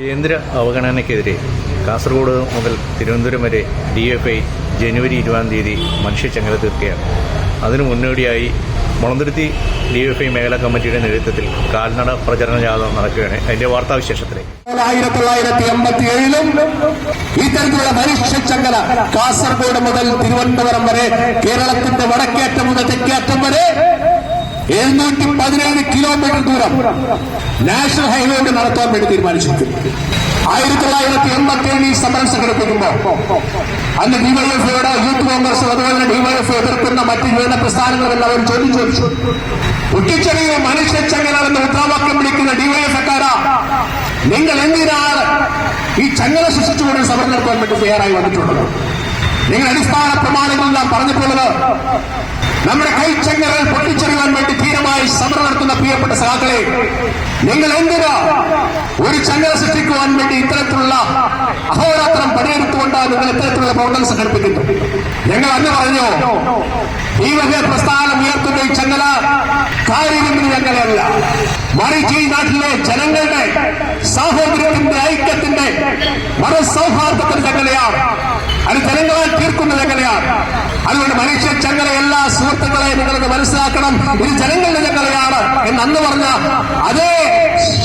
കേന്ദ്ര അവഗണനയ്ക്കെതിരെ കാസർഗോഡ് മുതൽ തിരുവനന്തപുരം വരെ ഡി എഫ് ഐ ജനുവരി ഇരുപതാം തീയതി മനുഷ്യച്ചങ്ങല തീർക്കുകയാണ്. അതിനു മുന്നോടിയായി മുളന്തുരുത്തി ഡി എഫ് ഐ മേഖലാ കമ്മിറ്റിയുടെ നേതൃത്വത്തിൽ കാൽനട പ്രചരണ ജാഥ നടക്കുകയാണ്. അതിന്റെ വാർത്താവിശേഷത്തിലേക്ക്. ആയിരത്തി ഇത്തരത്തിലുള്ള കാസർഗോഡ് മുതൽ തിരുവനന്തപുരം വരെ കേരളത്തിന്റെ വടക്കേറ്റം മുതൽ തെക്കേറ്റം വരെ എഴുന്നൂറ്റി പതിനേഴ് കിലോമീറ്റർ ദൂരം നാഷണൽ ഹൈവേയുടെ നടത്താൻ വേണ്ടി തീരുമാനിച്ചിരിക്കുന്നു. ആയിരത്തി തൊള്ളായിരത്തി എൺപത്തി ഏഴിൽ ഈ സമരം സംഘടിപ്പിക്കുമ്പോൾ അന്ന് ഡിവൈഎഫ്ഐയുടെ യൂത്ത് കോൺഗ്രസ് അതുപോലെ തന്നെ ഡിവൈഎഫ്ഐ എതിർക്കുന്ന മറ്റ് യുവജന പ്രസ്ഥാനങ്ങളെല്ലാം അവർ ചോദ്യം ചോദിച്ചു. കുട്ടിച്ചെറിയ മനുഷ്യ ചങ്ങലെന്ന് മുദ്രാവാക്യം വിളിക്കുന്ന ഡിവൈഎഫ്ഐക്കാരാ നിങ്ങൾ എന്തിനാണ് ഈ ചങ്ങല സൃഷ്ടിച്ചുകൊണ്ട് സമരം നടത്താൻ വേണ്ടി തയ്യാറായി വന്നിട്ടുള്ളത്? നിങ്ങൾ അടിസ്ഥാന പ്രമാണങ്ങളെല്ലാം പറഞ്ഞിട്ടുള്ളത്. നമ്മുടെ കൈ കൈച്ചങ്ങലകൾ പൊട്ടിച്ചെറിയാൻ ധീരമായി സമരം നടത്തുന്ന പ്രിയപ്പെട്ട സഹാക്കളെ നിങ്ങൾ എന്തിനാ ഒരു ചങ്ങല സൃഷ്ടിക്കുവാൻ വേണ്ടി ഇത്തരത്തിലുള്ള അഹോരാത്രം പണിയെടുത്തുകൊണ്ടാണ് നിങ്ങൾ ഇത്തരത്തിലുള്ള പ്രവർത്തനം സംഘടിപ്പിക്കുന്നത്? ഞങ്ങൾ അന്ന് പറഞ്ഞു ഈ വക പ്രസ്ഥാനം ഉയർത്തുന്ന ഈ ചങ്ങല കാര്യമെന്ന് ഞങ്ങളല്ല മറിച്ച് ഈ നാട്ടിലെ ജനങ്ങളുടെ സാഹോദര്യത്തിന്റെ ഐക്യത്തിന്റെ മനസ്സൗഹാർദ്ദത്തിന്റെ ചങ്ങലയാണ്. അത് ജനങ്ങളാൽ തീർക്കുന്ന ചങ്ങലയാണ്. അതുകൊണ്ട് മനുഷ്യ ചങ്ങല എല്ലാ സുഹൃത്തുക്കളെ നിങ്ങൾക്ക് മനസ്സിലാക്കണം. ഇത് ജനങ്ങളുടെ അന്ന് പറഞ്ഞ അതേ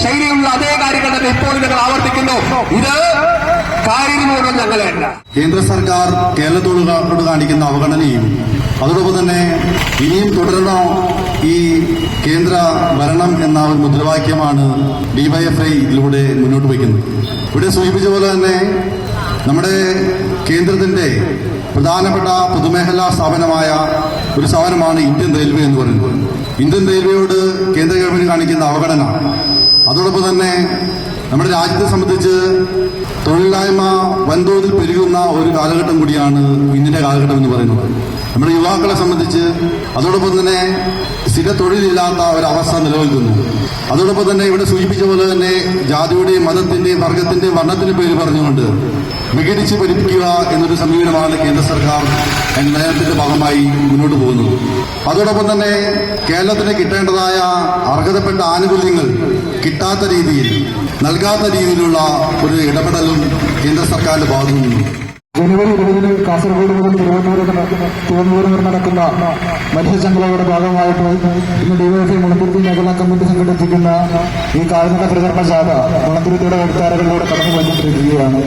ശൈലിയുള്ള അതേ കാര്യങ്ങൾ തന്നെ ഇപ്പോൾ ഞങ്ങൾ ആവർത്തിക്കുന്നു. ഇത് കാര്യമുള്ള ഞങ്ങളല്ല കേന്ദ്ര സർക്കാർ കേരളത്തോട് കാണിക്കുന്ന അവഗണനയും അതോടൊപ്പം തന്നെ ഇനിയും തുടരണോ ഈ കേന്ദ്ര ഭരണം എന്ന ഒരു മുദ്രാവാക്യമാണ് ഡിവൈഎഫ്ഐ ഇതിലൂടെ മുന്നോട്ട് വയ്ക്കുന്നത്. ഇവിടെ സൂചിപ്പിച്ച പോലെ തന്നെ നമ്മുടെ കേന്ദ്രത്തിന്റെ പ്രധാനപ്പെട്ട പൊതുമേഖലാ സ്ഥാപനമായ ഒരു സ്ഥാപനമാണ് ഇന്ത്യൻ റെയിൽവേ എന്ന് പറയുന്നത്. ഇന്ത്യൻ റെയിൽവേയോട് കേന്ദ്ര ഗവൺമെന്റ് കാണിക്കുന്ന അവഗണന. അതോടൊപ്പം തന്നെ നമ്മുടെ രാജ്യത്തെ സംബന്ധിച്ച് തൊഴിലില്ലായ്മ വൻതോതിൽ പെരുകുന്ന ഒരു കാലഘട്ടം കൂടിയാണ് ഇന്നത്തെ കാലഘട്ടം എന്ന് പറയുന്നത്. നമ്മുടെ യുവാക്കളെ സംബന്ധിച്ച് അതോടൊപ്പം തന്നെ സ്ഥിര തൊഴിലില്ലാത്ത ഒരവസ്ഥ നിലനിൽക്കുന്നു. അതോടൊപ്പം തന്നെ ഇവിടെ സൂചിപ്പിച്ച പോലെ തന്നെ ജാതിയുടെയും മതത്തിന്റെയും വർഗത്തിന്റെയും വർണത്തിന്റെ പേര് പറഞ്ഞുകൊണ്ട് വിഘടിച്ച് ഭരിപ്പിക്കുക എന്നൊരു സമീപനമാണ് കേന്ദ്ര സർക്കാർ നയത്തിന്റെ ഭാഗമായി മുന്നോട്ട് പോകുന്നത്. അതോടൊപ്പം തന്നെ കേരളത്തിന് കിട്ടേണ്ടതായ അർഹതപ്പെട്ട ആനുകൂല്യങ്ങൾ കിട്ടാത്ത രീതിയിൽ നൽകാത്ത രീതിയിലുള്ള ഒരു ഇടപെടലും കേന്ദ്ര സർക്കാരിന്റെ ഭാഗത്തു നിന്നുണ്ട് ജനുവരി ഇരുപതിന് കാസർഗോഡ് മുതൽ തിരുവനന്തപുരം തിരുവനന്തപുരം വരെ നടക്കുന്ന മനുഷ്യചങ്കലയുടെ ഭാഗമായിട്ട് ഇന്ന് ഡിവൈഎഫ്ഐ മുളന്തുരുത്തി മേഖലാ കമ്മിറ്റി സംഘടിപ്പിക്കുന്ന ഈ കാൽനട പ്രചരണ ജാഥ മുളന്തുരുത്തിയുടെ വഴിത്താരകളിലൂടെ കടന്നു പോയിക്കൊണ്ടിരിക്കുകയാണ്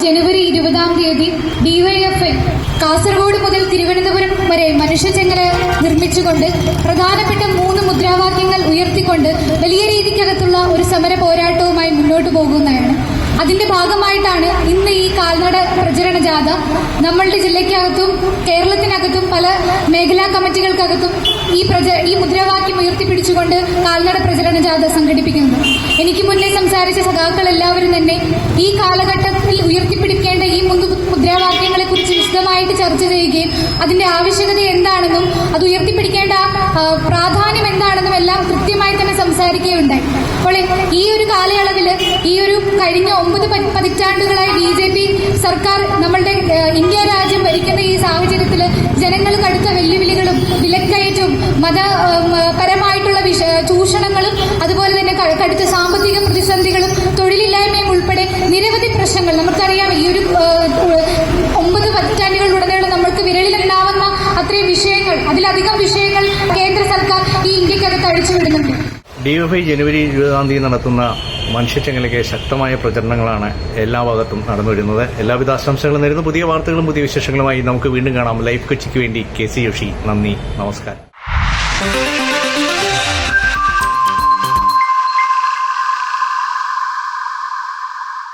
ജനുവരി ഇരുപതാം തീയതി ഡിവൈഎഫ്ഐ കാസർഗോഡ് മുതൽ തിരുവനന്തപുരം വരെ മനുഷ്യചങ്ങല നിർമ്മിച്ചുകൊണ്ട് പ്രധാനപ്പെട്ട മൂന്ന് മുദ്രാവാക്യങ്ങൾ ഉയർത്തിക്കൊണ്ട് വലിയ രീതിക്കകത്തുള്ള ഒരു സമര പോരാട്ടവുമായി മുന്നോട്ട് പോകുന്നതാണ്. അതിന്റെ ഭാഗമായിട്ടാണ് ഇന്ന് ഈ പ്രചരണ ജാഥ. നമ്മളുടെ ജില്ലയ്ക്കകത്തും കേരളത്തിനകത്തും പല മേഖലാ കമ്മിറ്റികൾക്കകത്തും ഈ പ്രച ഈ മുദ്രാവാക്യം ഉയർത്തിപ്പിടിച്ചുകൊണ്ട് കാൽനട പ്രചരണ ജാഥ സംഘടിപ്പിക്കുന്നത് എനിക്ക് മുന്നേ സംസാരിച്ച സഖാക്കൾ എല്ലാവരും തന്നെ ഈ കാലഘട്ടത്തിൽ ഉയർത്തിപ്പിടിക്കേണ്ട ഈ മുദ്രാവാക്യങ്ങളെ കുറിച്ച് വിശദമായിട്ട് ചർച്ച ചെയ്യുകയും അതിന്റെ ആവശ്യകത എന്താണെന്നും അത് ഉയർത്തിപ്പിടിക്കേണ്ട പ്രാധാന്യം എന്താണെന്നും എല്ലാം കൃത്യമായി തന്നെ സംസാരിക്കുകയുണ്ടായി. അപ്പോൾ ഈ ഒരു കാലയളവിൽ ഈ ഒരു കഴിഞ്ഞ ഒമ്പത് പതി- പതിറ്റാണ്ടുകളായി ബി ജെ പി സർക്കാർ നമ്മളുടെ ഇന്ത്യ രാജ്യം ഭരിക്കുന്ന ഈ സാഹചര്യത്തിൽ ജനങ്ങൾ കടുത്ത വെല്ലുവിളികളും വിലക്കയറ്റവും മതപരമായിട്ടുള്ള വിഷ ചൂഷണങ്ങളും അതുപോലെ തന്നെ കടുത്ത സാമ്പത്തിക പ്രതിസന്ധികളും തൊഴിലില്ലായ്മയും ഉൾപ്പെടെ നിരവധി പ്രശ്നങ്ങൾ. നമുക്കറിയാം ഈ ഒരു ഒമ്പത് പതിറ്റാണ്ടുകളിലുടനീളം നമ്മൾക്ക് വിരലിലുണ്ടാവുന്ന അത്രയും വിഷയങ്ങൾ അതിലധികം വിഷയങ്ങൾ കേന്ദ്ര സർക്കാർ ഈ ഇന്ത്യക്കകത്ത് അഴിച്ചുവിടുന്നുണ്ട്. ഐ ജനുവരി ഇരുപതാം തീയതി നടത്തുന്ന മനുഷ്യച്ചങ്ങലയ്ക്ക് ശക്തമായ പ്രചരണങ്ങളാണ് എല്ലാ ഭാഗത്തും നടന്നു വരുന്നത് എല്ലാവിധ ആശംസകളും നേരുന്നു. പുതിയ വാർത്തകളും പുതിയ വിശേഷങ്ങളുമായി നമുക്ക് വീണ്ടും കാണാം. ലൈഫ് കൊച്ചിക്ക് വേണ്ടി കെ സി യോഷി. നന്ദി. നമസ്കാരം.